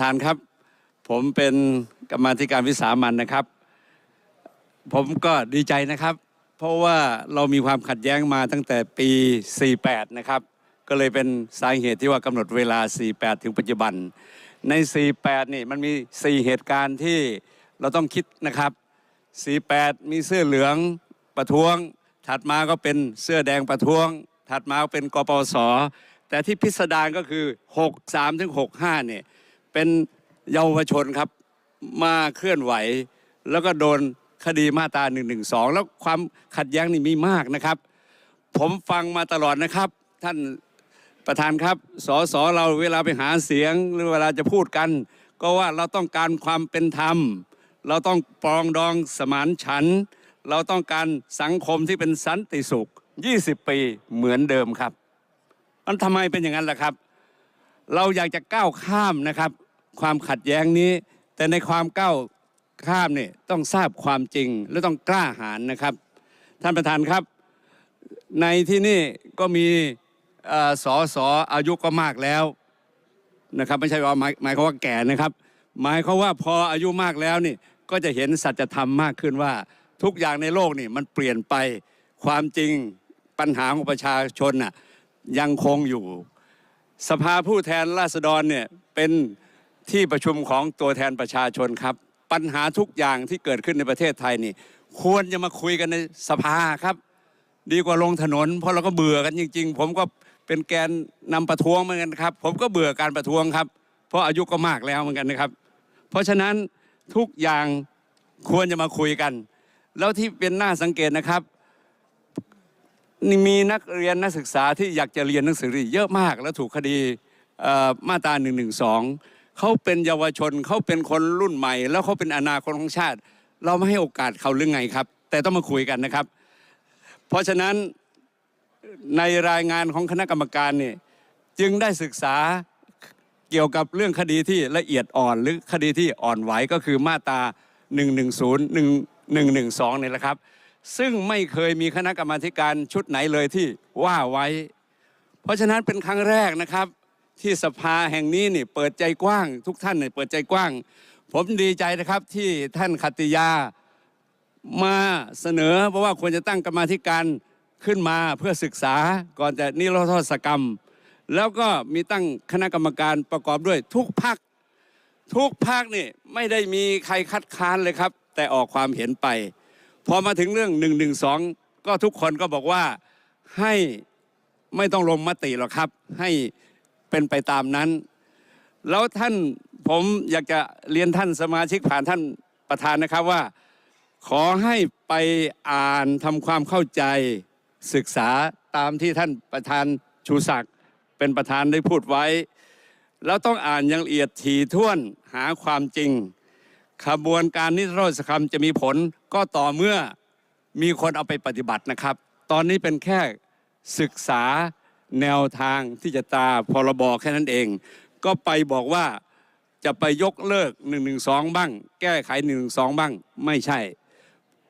ทานครับ ผมเป็นกรรมาธิการวิสามันนะครับ ผมก็ดีใจนะครับ เพราะว่าเรามีความขัดแย้งมาตั้งแต่ปี 48 นะครับ ก็เลยเป็นสาเหตุที่ว่ากำหนดเวลา 48 ถึงปัจจุบัน ใน 48 นี่มันมี 4 เหตุการณ์ที่เราต้องคิดนะครับ 48 มีเสื้อเหลืองประท้วง ถัดมาก็เป็นเสื้อแดงประท้วง ถัดมาเป็นกปสแต่ที่พิสดารก็คือ 63 ถึง 65 เนี่ย เป็นเยาวชนครับมาเคลื่อนไหว แล้วก็โดนคดีมาตรา112แล้วความขัดแย้งนี่มีมากนะครับ ผมฟังมาตลอดนะครับ ท่านประธานครับสสเราเวลาไปหาเสียงหรือเวลาจะพูดกัน ก็ว่าเราต้องการความเป็นธรรม เราต้องปรองดองสมานฉัน เราต้องการสังคมที่เป็นสันติสุข 20 ปีเหมือนเดิมครับมันทำไมเป็นอย่างนั้นล่ะครับ เราอยากจะก้าวข้ามนะครับ ความขัดแย้งนี้ แต่ในความก้าวข้ามเนี่ยต้องทราบความจริงและต้องกล้าหาญนะครับ ท่านประธานครับ ในที่นี่ก็มีอสอสออายุก็มากแล้วนะครับไม่ใช่ว่าหมายหมายความว่าแก่นะครับ หมายความว่าพออายุมากแล้วนี่ก็จะเห็นสัจธรรมมากขึ้นว่า ทุกอย่างในโลกนี่มันเปลี่ยนไปความจริงปัญหาของประชาชนน่ะยังคงอยู่ สภาผู้แทนราษฎรเนี่ยเป็น ที่ประชุมของตัวแทนประชาชนครับ ปัญหาทุกอย่างที่เกิดขึ้นในประเทศไทยนี่ ควรจะมาคุยกันในสภาครับ ดีกว่าลงถนน เพราะเราก็เบื่อกันจริง ๆ ผมก็เป็นแกนนำประท้วงเหมือนกันครับ ผมก็เบื่อการประท้วงครับ เพราะอายุก็มากแล้วเหมือนกันนะครับ เพราะฉะนั้นทุกอย่างควรจะมาคุยกัน แล้วที่เป็นหน่าสังเกตนะครับมีนักเรียนนักศึกษาที่อยากจะเรียนหนังสือเยอะมาก แล้วถูกคดีมาตรา1นึ เขาเป็นเยาวชนเขาเป็นคนรุ่นใหม่ แล้วเขาเป็นอนาคตของชาติ เราไม่ให้โอกาสเขาหรือไงครับ แต่ต้องมาคุยกันนะครับ เพราะฉะนั้นในรายงานของคณะกรรมการเนี่ยจึงได้ศึกษาเกี่ยวกับเรื่องคดีที่ละเอียดอ่อนหรือคดีที่อ่อนไหวก็คือมาตรา 110 112นี่แหละครับ ซึ่งไม่เคยมีคณะกรรมาการชุดไหนเลยที่ว่าไว้ เพราะฉะนั้นเป็นครั้งแรกนะครับ ที่สภาแห่งนี้นี่เปิดใจกว้าง ทุกท่านเนี่ยเปิดใจกว้าง ผมดีใจนะครับที่ท่านขัตติยามาเสนอเพราะว่าควรจะตั้งกรรมาธิการขึ้นมาเพื่อศึกษาก่อนจะนิรโทษกรรม แล้วก็มีตั้งคณะกรรมการประกอบด้วยทุกพักทุกภาคนี่ไม่ได้มีใครคัดค้านเลยครับ แต่ออกความเห็นไป พอมาถึงเรื่อง1นึก็ทุกคนก็บอกว่าให้ไม่ต้องลงมติหรอกครับ ให้ เป็นไปตามนั้น แล้วท่านผมอยากจะเรียนท่านสมาชิกผ่านท่านประธานนะครับว่า ขอให้ไปอ่านทำความเข้าใจศึกษาตามที่ท่านประธานชูศักดิ์เป็นประธานได้พูดไว้ แล้วต้องอ่านอย่างละเอียดถี่ถ้วนหาความจริง ขบวนการนิรโทษกรรมจะมีผลก็ต่อเมื่อมีคนเอาไปปฏิบัตินะครับ ตอนนี้เป็นแค่ศึกษา แนวทางที่จะตาพรบแค่นั้นเอง ก็ไปบอกว่าจะไปยกเลิก1นึบ้าง แก้ไข1นึบ้าง ไม่ใช่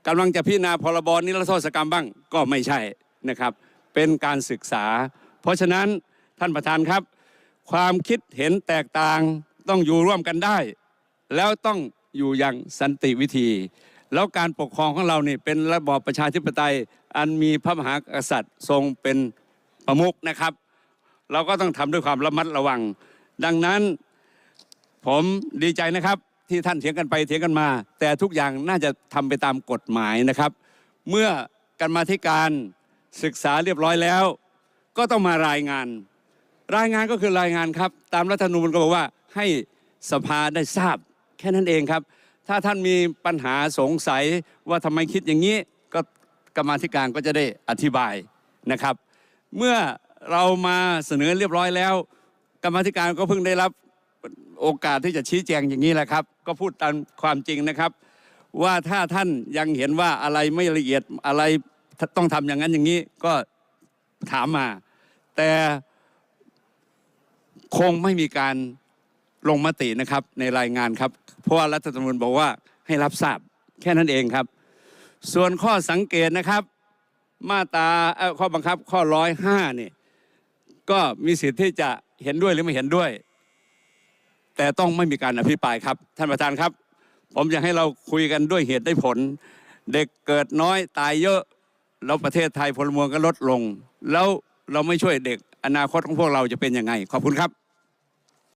กำลังจะพิจารณาพรบนิรโทษกรรมบ้างก็ไม่ใช่นะครับ เป็นการศึกษา เพราะฉะนั้นท่านประธานครับ ความคิดเห็นแตกต่างต้องอยู่ร่วมกันได้ แล้วต้องอยู่อย่างสันติวิธี แล้วการปกครองของเรานี่เป็นระบอบประชาธิปไตยอันมีพระมหากษัตริย์ทรงเป็น ประมุขนะครับ เราก็ต้องทำด้วยความระมัดระวัง ดังนั้นผมดีใจนะครับที่ท่านเถียงกันไปเถียงกันมา แต่ทุกอย่างน่าจะทำไปตามกฎหมายนะครับ เมื่อการมาธิการศึกษาเรียบร้อยแล้ว ก็ต้องมารายงาน รายงานก็คือรายงานครับ ตามรัฐธรรมนูญก็บอกว่าให้สภาได้ทราบ แค่นั้นเองครับ ถ้าท่านมีปัญหาสงสัยว่าทำไมคิดอย่างนี้ก็กรรมาธิการก็จะได้อธิบายนะครับ เมื่อเรามาเสนอเรียบร้อยแล้ว กรรมธิการก็เพิ่งได้รับโอกาสที่จะชี้แจงอย่างนี้แหละครับ ก็พูดตามความจริงนะครับ ว่าถ้าท่านยังเห็นว่าอะไรไม่ละเอียดอะไรต้องทำอย่างนั้นอย่างนี้ก็ถามมา แต่คงไม่มีการลงมตินะครับในรายงานครับ เพราะว่ารัฐธรรมนูญบอกว่าให้รับทราบแค่นั้นเองครับ ส่วนข้อสังเกตนะครับ มาตราข้อบังคับข้อร้อยห้านี่ก็มีสิทธิ์ที่จะเห็นด้วยหรือไม่เห็นด้วย แต่ต้องไม่มีการอภิปรายครับ ท่านประธานครับ ผมอยากให้เราคุยกันด้วยเหตุได้ผล เด็กเกิดน้อยตายเยอะแล้วประเทศไทยพลเมืองก็ลดลง แล้วเราไม่ช่วยเด็กอนาคตของพวกเราจะเป็นยังไง ขอบคุณครับ